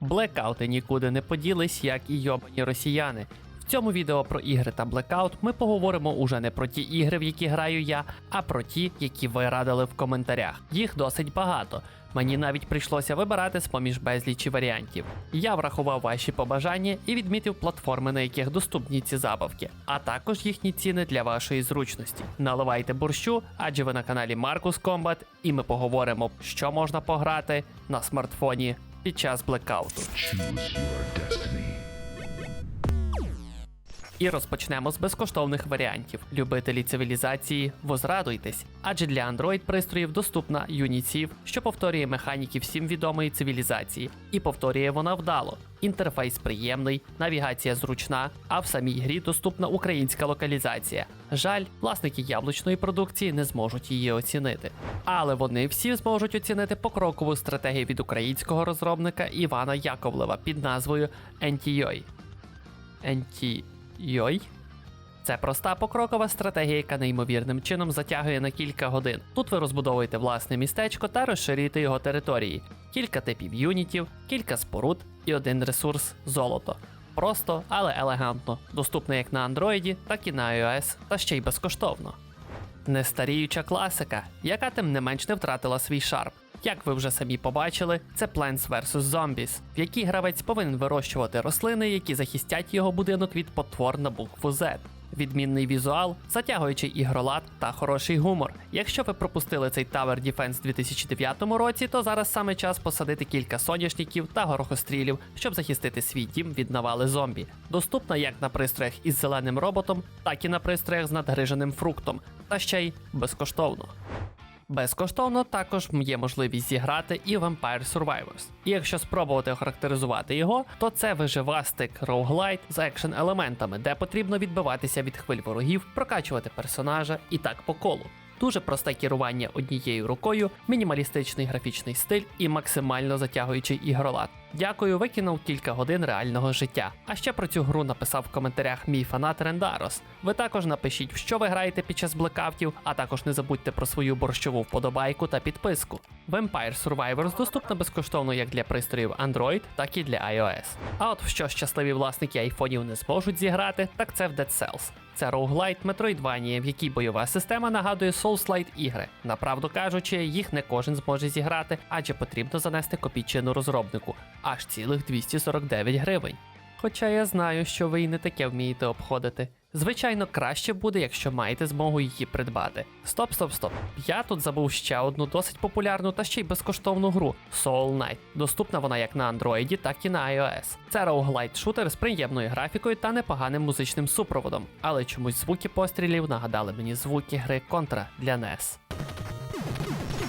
Блекаути нікуди не поділись, як і йобані росіяни. В цьому відео про ігри та блекаут ми поговоримо уже не про ті ігри, в які граю я, а про ті, які ви радили в коментарях. Їх досить багато. Мені навіть прийшлося вибирати з поміж безлічі варіантів. Я врахував ваші побажання і відмітив платформи, на яких доступні ці забавки, а також їхні ціни для вашої зручності. Наливайте борщу, адже ви на каналі Marcus Combat, і ми поговоримо, що можна пограти на смартфоні під час блекауту. І розпочнемо з безкоштовних варіантів. Любителі цивілізації, возрадуйтесь, адже для Android пристроїв доступна Unity, що повторює механіки всім відомої цивілізації, і повторює вона вдало. Інтерфейс приємний, навігація зручна, а в самій грі доступна українська локалізація. Жаль, власники яблучної продукції не зможуть її оцінити. Але вони всі зможуть оцінити покрокову стратегію від українського розробника Івана Яковлева під назвою NTOI. NT... Йой. Це проста покрокова стратегія, яка неймовірним чином затягує на кілька годин. Тут ви розбудовуєте власне містечко та розширюєте його території, кілька типів юнітів, кілька споруд і один ресурс золото. Просто, але елегантно, доступно як на Android, так і на iOS, та ще й безкоштовно. Нестаріюча класика, яка тим не менш не втратила свій шарм. Як ви вже самі побачили, це Plants vs. Zombies, в якій гравець повинен вирощувати рослини, які захистять його будинок від потвор на букву Z. Відмінний візуал, затягуючий ігролад та хороший гумор. Якщо ви пропустили цей Tower Defense 2009 році, то зараз саме час посадити кілька соняшників та горохострілів, щоб захистити свій дім від навали зомбі. Доступна як на пристроях із зеленим роботом, так і на пристроях з надгриженим фруктом, та ще й безкоштовно. Безкоштовно також є можливість зіграти і Vampire Survivors. І якщо спробувати охарактеризувати його, то це виживастик роуглайт з екшен елементами, де потрібно відбиватися від хвиль ворогів, прокачувати персонажа і так по колу. Дуже просте керування однією рукою, мінімалістичний графічний стиль і максимально затягуючий ігролад. Дякую, викинув кілька годин реального життя. А ще про цю гру написав в коментарях мій фанат Рендарос. Ви також напишіть, що ви граєте під час блекаутів, а також не забудьте про свою борщову вподобайку та підписку. Vampire Survivors доступна безкоштовно як для пристроїв Android, так і для iOS. А от в що щасливі власники айфонів не зможуть зіграти, так це в Dead Cells. Це роуглайт Metroidvania, в якій бойова система нагадує Souls-like ігри. Направду кажучи, їх не кожен зможе зіграти, адже потрібно занести копійчину розробнику аж цілих 249 гривень. Хоча я знаю, що ви і не таке вмієте обходити. Звичайно, краще буде, якщо маєте змогу її придбати. Стоп, стоп, стоп. Я тут забув ще одну досить популярну та ще й безкоштовну гру Soul Knight. Доступна вона як на Android, так і на iOS. Це роуглайт шутер з приємною графікою та непоганим музичним супроводом, але чомусь звуки пострілів нагадали мені звуки гри Contra для NES.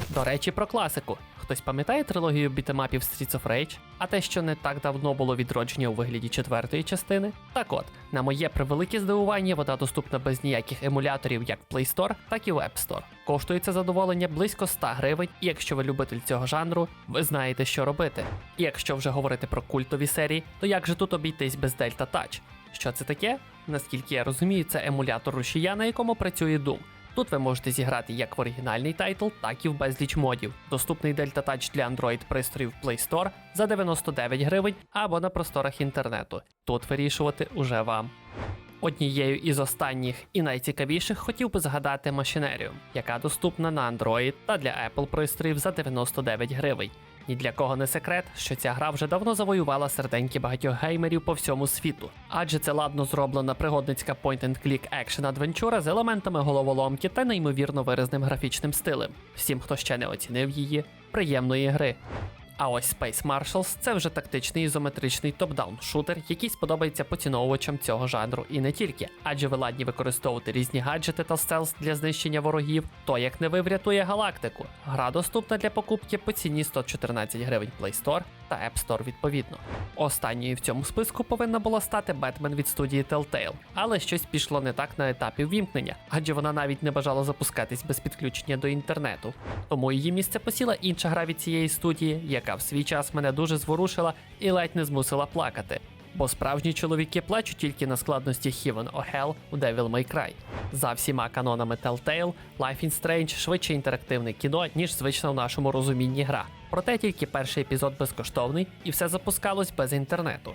До речі, про класику. Хтось пам'ятає трилогію бітемапів Streets of Rage? А те, що не так давно було відродження у вигляді четвертої частини? Так от, на моє превелике здивування, вона доступна без ніяких емуляторів як в Play Store, так і в App Store. Коштує це задоволення близько 100 гривень, і якщо ви любитель цього жанру, ви знаєте, що робити. І якщо вже говорити про культові серії, то як же тут обійтись без Delta Touch? Що це таке? Наскільки я розумію, це емулятор рушія, на якому працює Doom. Тут ви можете зіграти як в оригінальний тайтл, так і в безліч модів. Доступний Delta Touch для Android пристроїв Play Store за 99 гривень або на просторах інтернету. Тут вирішувати уже вам. Однією із останніх і найцікавіших хотів би згадати машинерію, яка доступна на Android та для Apple пристроїв за 99 гривень. Ні для кого не секрет, що ця гра вже давно завоювала серденьки багатьох геймерів по всьому світу, адже це ладно зроблена пригодницька point-and-click екшен адвенчура з елементами головоломки та неймовірно виразним графічним стилем. Всім, хто ще не оцінив її, приємної гри. А ось Space Marshals це вже тактичний ізометричний топ-даун шутер, який сподобається поціновувачам цього жанру і не тільки, адже ви ладні використовувати різні гаджети та стелс для знищення ворогів, то як не виврятує галактику. Гра доступна для покупки по ціні 114 гривень Play Store та App Store відповідно. Останньою в цьому списку повинна була стати Бетмен від студії Telltale, але щось пішло не так на етапі ввімкнення, адже вона навіть не бажала запускатись без підключення до інтернету. Тому її місце посіла інша гра від цієї студії, яка в свій час мене дуже зворушила і ледь не змусила плакати. Бо справжні чоловіки плачуть тільки на складності Heaven or Hell у Devil May Cry. За всіма канонами Telltale, Life is Strange швидше інтерактивне кіно, ніж звична в нашому розумінні гра. Проте тільки перший епізод безкоштовний і все запускалось без інтернету.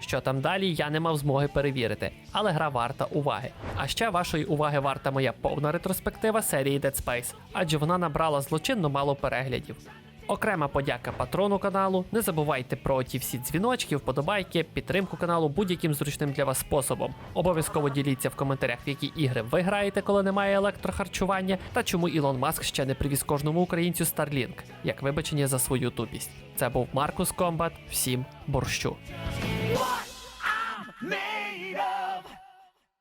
Що там далі, я не мав змоги перевірити, але гра варта уваги. А ще вашої уваги варта моя повна ретроспектива серії Dead Space, адже вона набрала злочинно мало переглядів. Окрема подяка патрону каналу. Не забувайте про ті всі дзвіночки, вподобайки, підтримку каналу будь-яким зручним для вас способом. Обов'язково діліться в коментарях, в які ігри ви граєте, коли немає електрохарчування, та чому Ілон Маск ще не привіз кожному українцю Starlink, як вибачення за свою тупість. Це був Маркус Комбат. Всім борщу.